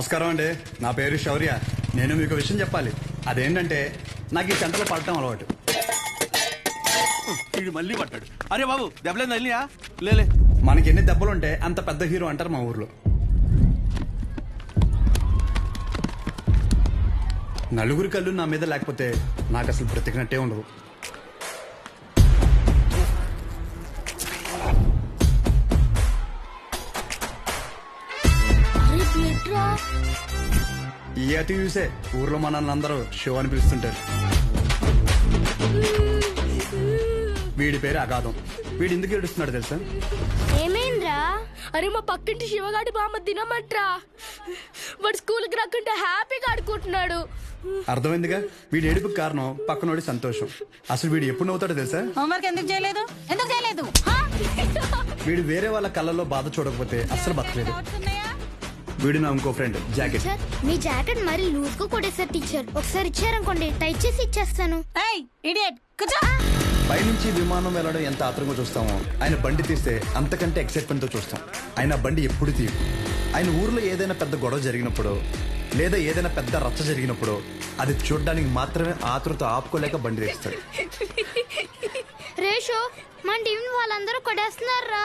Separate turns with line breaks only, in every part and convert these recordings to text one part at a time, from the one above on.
నమస్కారం అండి. నా పేరు శౌర్య. నేను మీకు విషయం చెప్పాలి. అదేంటంటే నాకు ఈ సెంటర్లో పడటం అలవాటు.
వీడు మళ్ళీ పట్టాడు అరే బాబు దెబ్బలేదు తల్లియా లేలే
మనకి ఎన్ని దెబ్బలుంటే అంత పెద్ద హీరో అంటారు మా ఊర్లో. నలుగురి కళ్ళు నా మీద లేకపోతే నాకు అసలు బ్రతికినట్టే ఉండవు. అతి చూసే ఊర్లో మన అందరూ షో అని పిలుస్తుంటారు. వీడి పేరు అగాధం. వీడు ఎందుకు ఏడుస్తున్నాడు తెలుసా?
ఏమైందిరా? అరే మా పక్కింటి శివగాడి బామ్మ తినమంట్రా వాడు స్కూల్కి రాకుంటే హ్యాపీగా ఆడుకుంటున్నాడు.
అర్థమైందిగా? వీడి ఏడుపుకి కారణం పక్కనోడి సంతోషం. అసలు వీడు ఎప్పుడు నవ్వుతాడో తెలుసా?
హోంవర్క్ ఎందుకు చేయలేదు? ఎందుకు చేయలేదు?
వీడు వేరే వాళ్ళ కళ్ళల్లో బాధ చూడకపోతే అస్సలు బతకలేదు? వీడు నా ఇంకో ఫ్రెండ్ జాకెట్
సార్ మీ జాకెట్ మరి లూజ్గా కొట్టేసారు టీచర్ ఒకసారి ఇచ్చారనుకోండి టైట్ చేసి ఇచ్చేస్తాను.
ఏయ్ ఇడియట్ కూర్చో.
పైనుంచి విమానం వెళ్ళడం ఎంత ఆత్రంగా చూస్తామో ఆయన బండి తీస్తే అంతకంటే ఎక్సైట్మెంట్తో చూస్తాం. ఆయన బండి ఎప్పుడు తీయు ఆయన ఊర్లో ఏదైనా పెద్ద గొడవ జరిగినప్పుడు లేదా ఏదైనా పెద్ద రచ్చ జరిగినప్పుడు అది చూడడానికి మాత్రమే ఆతృత ఆపుకోలేక బండి తీస్తాడు
రేషో మన టీం వాళ్ళందరూ కొట్టేస్తున్నారా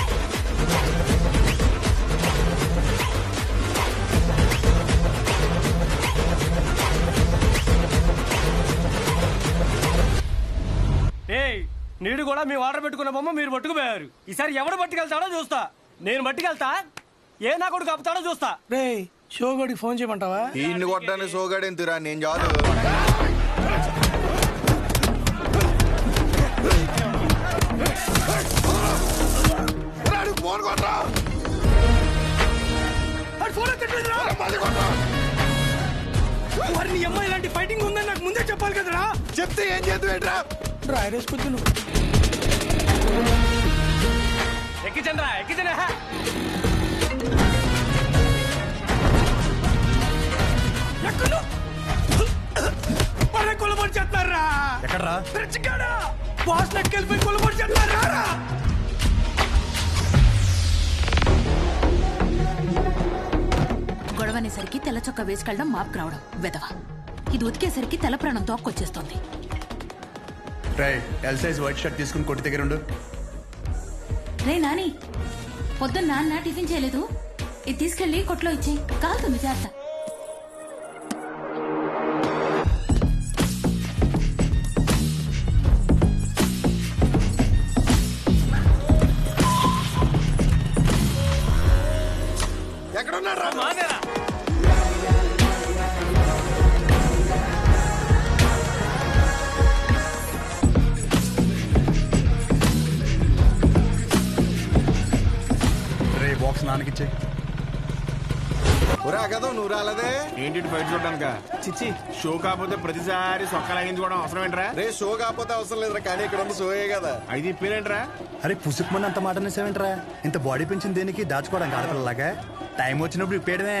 నీడు కూడా మీ ఆర్డర్ పెట్టుకున్న బొమ్మ మీరు పట్టుకుపోయారు. ఈసారి ఎవడు పట్టుకెళ్తాడో చూస్తా. నేను పట్టుకెళ్తా. ఏ నా కొడుకు కప్పుతాడో చూస్తా.
రే షోగోడికి ఫోన్ చేయమంటావా?
ఈయన్ని కొట్టడానికి సోగాడేం తిరా నేను చాలు. ఫోన్ కొట్టరా?
మరి నీ అమ్మాయి ఇలాంటి ఫైటింగ్ ఉందని నాకు ముందే చెప్పాలి కదరా.
చెప్తే ఏం చేద్దాం
ఎక్కించండి రా ఎక్కించండి హా. ఎక్కులు. వాళ్ళే కొలబడి చేస్తారా
ఎక్కడ్రా?
తెచ్చికాడా బాస్ లెక్కెళ్ళిపోయి కొలబడి చేస్తారా రా
గొడవనేసరికి తెల్ల చొక్క వేసుకెళ్ళడం మాపుకు రావడం వెదవ ఇది ఉతికేసరికి తెల్ల ప్రాణం తోక్కొచ్చేస్తుంది.
ఎల్ సైజ్ వైట్ షర్ట్ తీసుకుని కొట్టి దగ్గర ఉండు.
రే నాని పొద్దున్న నాన్న టిఫిన్ చేయలేదు. ఇది తీసుకెళ్ళి కొట్లో ఇచ్చేయి. కాలుతుంది జాగ్రత్త
ఎక్కడ ఉన్నాడు ఒరే కదా నువ్వు రాలేదే
ఏంటి బయట చూడడానిక? చిచ్చి. షో కాకపోతే ప్రతిసారి సొక్క లాగించుకోవడం అవసరం ఏంట్రా?
రే షో కాకపోతే అవసరం లేదురా కానీ ఇక్కడ ఉన్న షోయే కదా.
ఐదు ఇప్పేలేంట్రా
అరే పుసుకుమని అంత మాట అనేసేవేంట్రా? ఇంత బాడీ పెంచింది దేనికి దాచుకోవడానికి ఆడపిల్లలాగా? టైం వచ్చినప్పుడు ఇప్పేయడమే.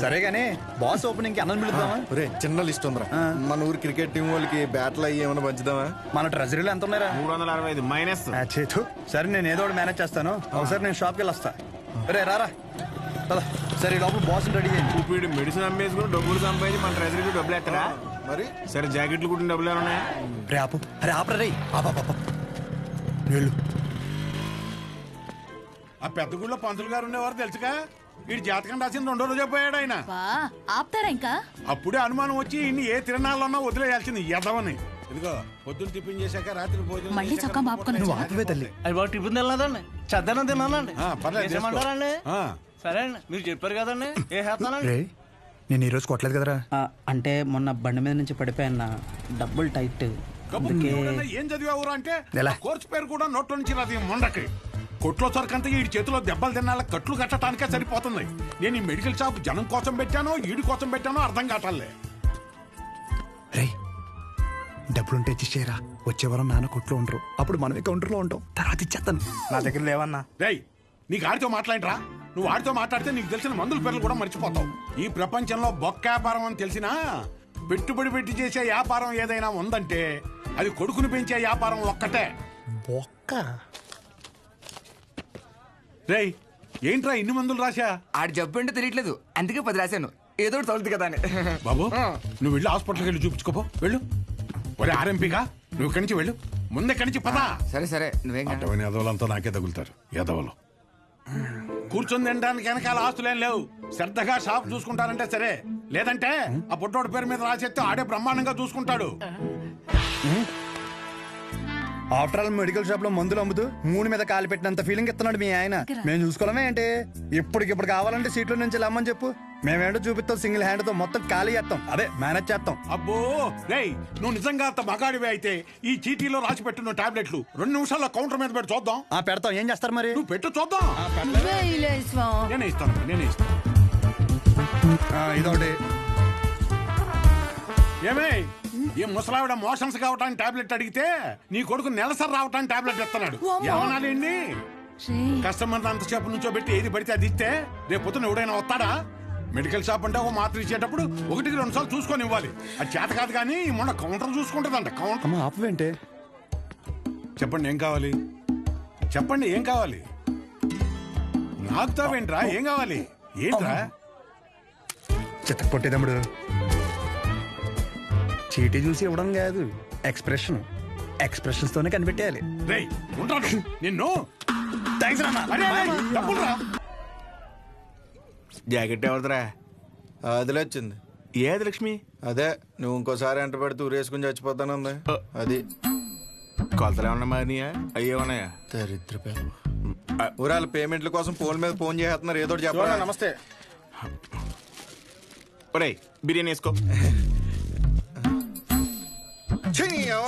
సరే గానీ బాస్ ఓపెనింగ్కి అన్నం పిలుద్దామా?
ఒరే చిన్న లిస్ట్ ఉందిరా. మన ఊరు క్రికెట్ టీం వాళ్ళకి బ్యాట్లు అయ్యి ఏమైనా పంచుదామా?
మన ట్రెజరీలో ఎంత ఉన్నారా
మూడు వందల అరవై ఐదు మైనస్.
ఆ, చేతు. సరే నేను ఏదో ఒకటి మేనేజ్ చేస్తాను. ఒకసారి నేను షాప్కి వెళ్ళి వస్తా రే రారా. పద. సరే లోపల బాస్ రెడీ చేయండి.
ఇప్పుడు మెడిసిన్ అమ్మేసుకుని డబ్బులు సంపాదించి మన ట్రెజరీకి డబ్బులు ఎత్తరా
మరి?
సరే జాకెట్లు కుట్టిన డబ్బులు ఏమైనా ఉన్నాయా?
రే ఆపు. రే ఆపరా రే. ఆపా పాప వెళ్ళు.
ఆ పెద్ద గుళ్ళో పంతులు గారు ఉండేవారు తెలుసుగా? వీడి జాతకం రాసిన రెండో రోజే పోయాడు ఆయన.
ఆపుతారా ఇంకా?
అప్పుడే అనుమానం వచ్చి ఇన్ని ఏ తిరణాలన్నా వదిలేయాల్సింది ఎదవని ఇదిగో పొద్దున్న టిఫిన్ చేశాక రాత్రి భోజనం
మళ్ళీ
చేశాక
చొక్కా మాపుకొని
నువ్వు
వచ్చావా?
ఆపవే తల్లి.
అది బాబు టిఫిన్ తినలేదండి. చద్దనం తిన్నానండి
ఆ, పర్లేదు.
సరే అండి మీరు చెప్పారు కదండి ఏ చేస్తానండి
రే నేను ఈ రోజు కొట్టలేదు కదరా.
ఆ, అంటే మొన్న బండి మీద నుంచి పడిపోయాన్న డబ్బులు టైట్.
కబుర్లు
అందుకే
ఎవడన్నా ఏం చదివావురా అంటే?
ఎలా?
ఆ కోర్సు పేరు కూడా నోట్లో నుంచి రాదు ఈ మొండకి. కొట్లో సరికంతా ఈ చేతిలో దెబ్బలు తినాల కట్లు కట్టడానికే సరిపోతుంది. నేను ఈ మెడికల్ షాప్ జనం కోసం పెట్టానో ఈడి కోసం పెట్టానో అర్థం కావట్లే.
రే డబ్బులుంటే ఇచ్చేరా వచ్చే వారం నాన్న కొట్లో ఉండరు. అప్పుడు మనమే కౌంటర్లో ఉంటాం. తర్వాత ఇచ్చేస్తాను
నా దగ్గర లేవన్నా.
రేయ్ నీకు ఆడితో మాట్లాడరా? నువ్వు ఆడితో మాట్లాడితే నీకు తెలిసిన మందుల పేర్లు కూడా మర్చిపోతావు. ఈ ప్రపంచంలో బొక్క వ్యాపారం అని తెలిసినా పెట్టుబడి పెట్టి చేసే వ్యాపారం ఏదైనా ఉందంటే అది కొడుకుని పెంచే వ్యాపారం ఒక్కటే.
బొక్క?
రేయ్ ఏంట్రా ఇన్ని మందులు రాశా?
ఆడు జబ్బు అంటే తెలియట్లేదు. అందుకే పది రాశాను. ఏదో ఒకటి తగులుతుంది కదా అని.
బాబు నువ్వు వెళ్ళి హాస్పిటల్కి వెళ్ళి చూపించుకోపో. వెళ్ళు. ఒరే ఆర్ఎంపీగా నువ్వు ఇక్కడి నుంచి వెళ్ళు. ముందే నుంచి పదా.
సరే సరే. నువ్వేం.
అటువంటి ఎదవలంతా నాకే తగులుతారు. ఎదవలు కూర్చొని తినడానికి వెనకాల ఆస్తులేం లేవు. శ్రద్ధగా షాప్ చూసుకుంటారంటే సరే. లేదంటే ఆ పుట్టోడు పేరు మీద రాసేస్తే ఆడే బ్రహ్మాండంగా చూసుకుంటాడు.
ఆఫ్టర్ ఆల్ మెడికల్ షాప్లో మందులు అమ్ముతూ మూడు మీద కాలు పెట్టినంత ఫీలింగ్ ఇస్తున్నాడు మీ ఆయన. మేము చూసుకోవడమే ఏంటి? ఇప్పటికిప్పుడు కావాలంటే సీట్లో నుంచి లమ్మని చెప్పు. మేమేంటో చూపిస్తాం సింగిల్ హ్యాండ్తో మొత్తం ఖాళీ చేస్తాం. అదే మేనేజ్ చేస్తాం.
అబ్బో రేయ్ నువ్వు నిజంగా అంత మగాడివి అయితే ఈ చీటీలో రాసి పెట్టిన టాబ్లెట్లు రెండు నిమిషాల్లో కౌంటర్ మీద పెట్టి చూద్దాం.
ఆ పెడతాం. ఏం చేస్తారు మరి?
నువ్వు పెట్టు చూద్దాం. నేనే ఇస్తాను నేనే ఇస్తాను.
ఆ, ఇదొకటి
ఏమే ఈ ముసలావిడ మోషన్స్ కావటానికి టాబ్లెట్ అడిగితే నీ కొడుకు నెలసరి రావటానికి టాబ్లెట్ ఇస్తున్నాడు. ఏమనాలండి కస్టమర్ అంతసేపు నుంచో పెట్టి ఏది పడితే అది ఇస్తే రేపు పొద్దున ఎవడైనా వస్తాడా? మెడికల్ షాప్ అంటే ఒక మాత్ర ఇచ్చేటప్పుడు ఒకటికి రెండు సార్లు చూసుకొని ఇవ్వాలి. అది చేత కాదు కానీ మొన్న కౌంటర్ చూసుకుంటుందంట. కౌంటర్
అమ్మ ఆపవేంటే?
చెప్పండి ఏం కావాలి? చెప్పండి ఏం కావాలి? నాకుతావేంట్రా ఏం కావాలి? ఏంట్రా?
చిత్త కొట్టేదమ్ముడు చీటీ చూసి ఇవ్వడం కాదు ఎక్స్ప్రెషన్ ఎక్స్ప్రెషన్స్ తోనే కనిపెట్టేయాలి.
రేయ్ ఉంటాను. నిన్ను.
థ్యాంక్స్ రా
అరే అరే, డబ్బులురా
జాకెట్ ఎవరిదిరా?
అదిలే వచ్చింది.
ఏది లక్ష్మి?
అదే నువ్వు ఇంకోసారి ఎంట పెడితే ఊరేసుకుని చచ్చిపోతానంది అది.
కొలతలు ఏమన్నా మారినాయా? అయ్యేమన్నాయా
దరిద్ర ఊరాల పేమెంట్ల కోసం ఫోన్ మీద ఫోన్ చేస్తున్నారు ఏదో చెప్పాలా
నమస్తే. ఒరేయ్ బిర్యానీ వేసుకో.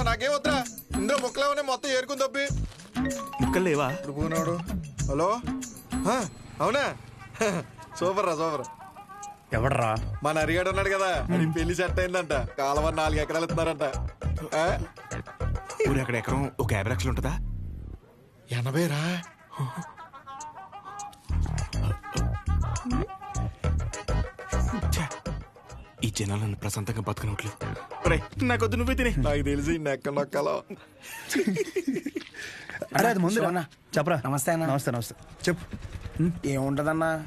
నాకేం వద్దా ఇందులో ముక్కలేమనే మొత్తం ఏరుకుని తప్పి.
ముక్కలు లేవా?
ఇప్పుడు పోనాడు హలో? అవునా? సూపర్ రా సూపర్.
ఎవడరా
మన అరిగాడు ఉన్నాడు కదా అది పెళ్ళి సెట్ అయిందంట. కాలువ నాలుగు ఎకరాలు ఇస్తున్నారంట. ఆ?
ఊరు అక్కడ ఎకరం? ఒక యాభై లక్షలు ఉంటుందా?
ఎనభై రా
ఛే, ఈ జనాలు నన్ను ప్రశాంతంగా బతకనట్లు ఒరేయ్ నాకొద్దు నువ్వే తినే.
నాకు తెలిసి నెక్క నొక్కలో.
అరే అది ముందు. చెప్పరా?
నమస్తే అన్న.
నమస్తే నమస్తే. చెప్పు.
ఏముంటదన్నా?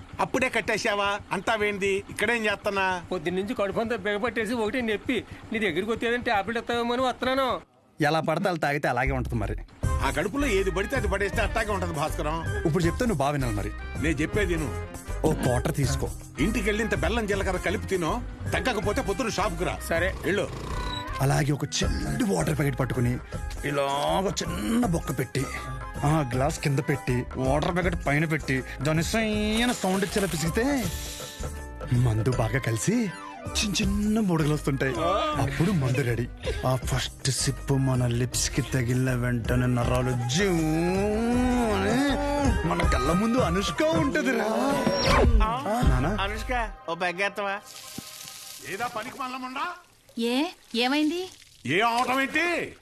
అప్పుడే కట్టేశావా? అంతా వేంది. ఇక్కడేం చేస్తున్నా
పొద్దున్న నుంచి కడుపంతా బిగపట్టేసి ఒకటి నొప్పి. నీ దగ్గరికి వచ్చేదని టాబ్లెట్ ఇస్తావేమో అని వస్తున్నాను.
ఎలా పడితే అలా తాగితే అలాగే ఉంటుంది మరి.
ఆ కడుపులో ఏది పడితే అది పడేస్తే అట్టాగే ఉంటది భాస్కరం.
ఇప్పుడు చెప్తే నువ్వు బాగా వినాలి మరి.
నేను చెప్పేది నువ్వు
ఓ క్వార్టర్ తీసుకో.
ఇంటికి వెళ్ళి ఇంత బెల్లం జీలకర్ర కలిపి తినో. తగ్గకపోతే పొద్దున షాప్కి రా.
సరే.
వెళ్ళు.
అలాగే ఒక చిన్న వాటర్ ప్యాకెట్ పట్టుకుని ఇలాగ చిన్న బొక్క పెట్టి ఆ గ్లాస్ కింద పెట్టి వాటర్ ప్యాకెట్ పైన పెట్టి దాని సైన సౌండ్ ఇచ్చేలా పిసిగితే మందు బాగా కలిసి చిన్న చిన్న బుడగలు వస్తుంటాయి. అప్పుడు మందు రెడీ. ఆ ఫస్ట్ సిప్ మన లిప్స్కి తగిలిన వెంటనే నరాలు జూ అని మన కళ్ళ ముందు అనుష్క ఉంటది రా
అనుష్క ఓ బెగ్గేత్తవా?
ఏదా పనికి
ఏ ఏమైంది?
ఏ అవటం ఏంటి?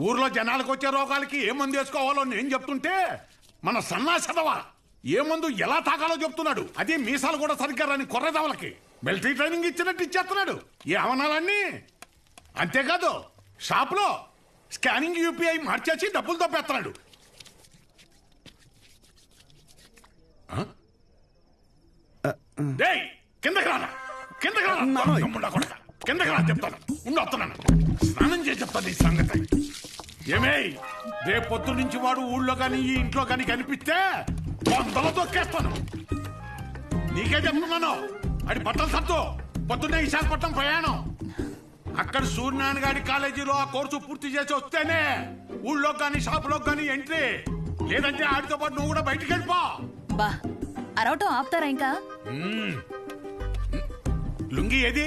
ఊర్లో జనాలకు వచ్చే రోగాలకి ఏ మందు వేసుకోవాలో నేను చెప్తుంటే మన సన్నాసదవా ఏ మందు ఎలా తాగాలో చెప్తున్నాడు. అదే మీసాలు కూడా సరిగ్గా రాని కొర్రదవలకి. మిలిటరీ ట్రైనింగ్ ఇచ్చినట్టు ఇచ్చేస్తున్నాడు. ఏ అవనాలన్నీ? అంతేకాదు షాప్లో స్కానింగ్ యూపీఐ మార్చేసి డబ్బులు తప్పేస్తున్నాడు. ఈ సంగతి. ఏమే రేపొద్దు నుంచి వాడు ఊళ్ళో కానీ ఈ ఇంట్లో కానీ కనిపిస్తే వందలు తొక్కేస్తాను. నీకే చెప్తున్నాను. అది బట్టలు సర్దు. పొద్దున్నే విశాఖపట్నం ప్రయాణం. అక్కడ సూర్యనారాయణ గారి కాలేజీలో ఆ కోర్సు పూర్తి చేసి వస్తేనే ఊళ్ళో కానీ షాపులో కానీ ఎంట్రీ. లేదంటే ఆడితో పాటు నువ్వు కూడా బయటికి వెళ్ళిపో.
బా అరవటం ఆపుతారా ఇంకా?
లుంగి ఏది?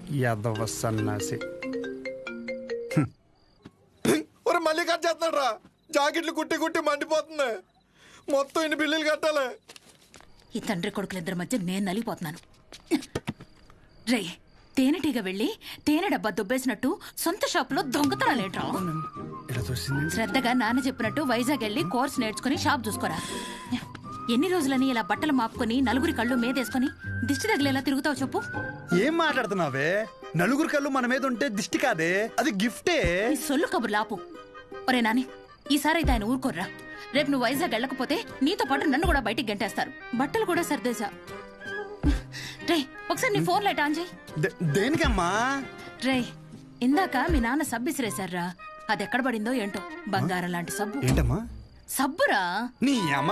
యాదవ సన్నాసి
ఒరే మళ్ళీ కట్ చేస్తున్నాడు రా జాకెట్లు కుట్టి కుట్టి మండిపోతుంది మొత్తం ఇన్ని బిల్లులు కట్టాలి.
ఈ తండ్రి కొడుకులిద్దరి మధ్య నేను నలిగిపోతున్నాను. రే తేనెటీగ వెళ్ళి తేనె డబ్బా దుబ్బేసినట్టు సొంత షాపులో దొంగతనాలేట్రా? శ్రద్ధగా నాన్న చెప్పినట్టు వైజాగ్ వెళ్ళి కోర్స్ నేర్చుకుని షాప్ చూసుకోరా. ఎన్ని రోజులని ఇలా బట్టలు మాపుకొని నలుగురి కళ్ళు మీదేసుకొని దిష్టి తగిలేలా తిరుగుతావు చెప్పు?
ఏం మాట్లాడుతున్నావే? నలుగురు కళ్ళు మన మీద ఉంటే దిష్టి కాదే? అది గిఫ్టే?
ఈ సొల్లు కబుర్లు ఆపు. ఒరే నాని ఈసారి అయితే ఆయన ఊరుకోర్రా. రేపు నువ్వు వైజాగ్ వెళ్ళకపోతే నీతో పాటు నన్ను కూడా బయటికి గంటేస్తారు. బట్టలు కూడా సర్దేశా. రే ఒకసారి నీ ఫోన్ లైట్ ఆన్ చేయి.
దే- దేనికమ్మా?
రే ఇందాక మీ నాన్న సబ్బు ఇసిరేశారా అది ఎక్కడ పడిందో ఏంటో? బంగారం లాంటి సబ్బు.
ఏంటమ్మా?
సబ్బురా?
నీ అమ్మ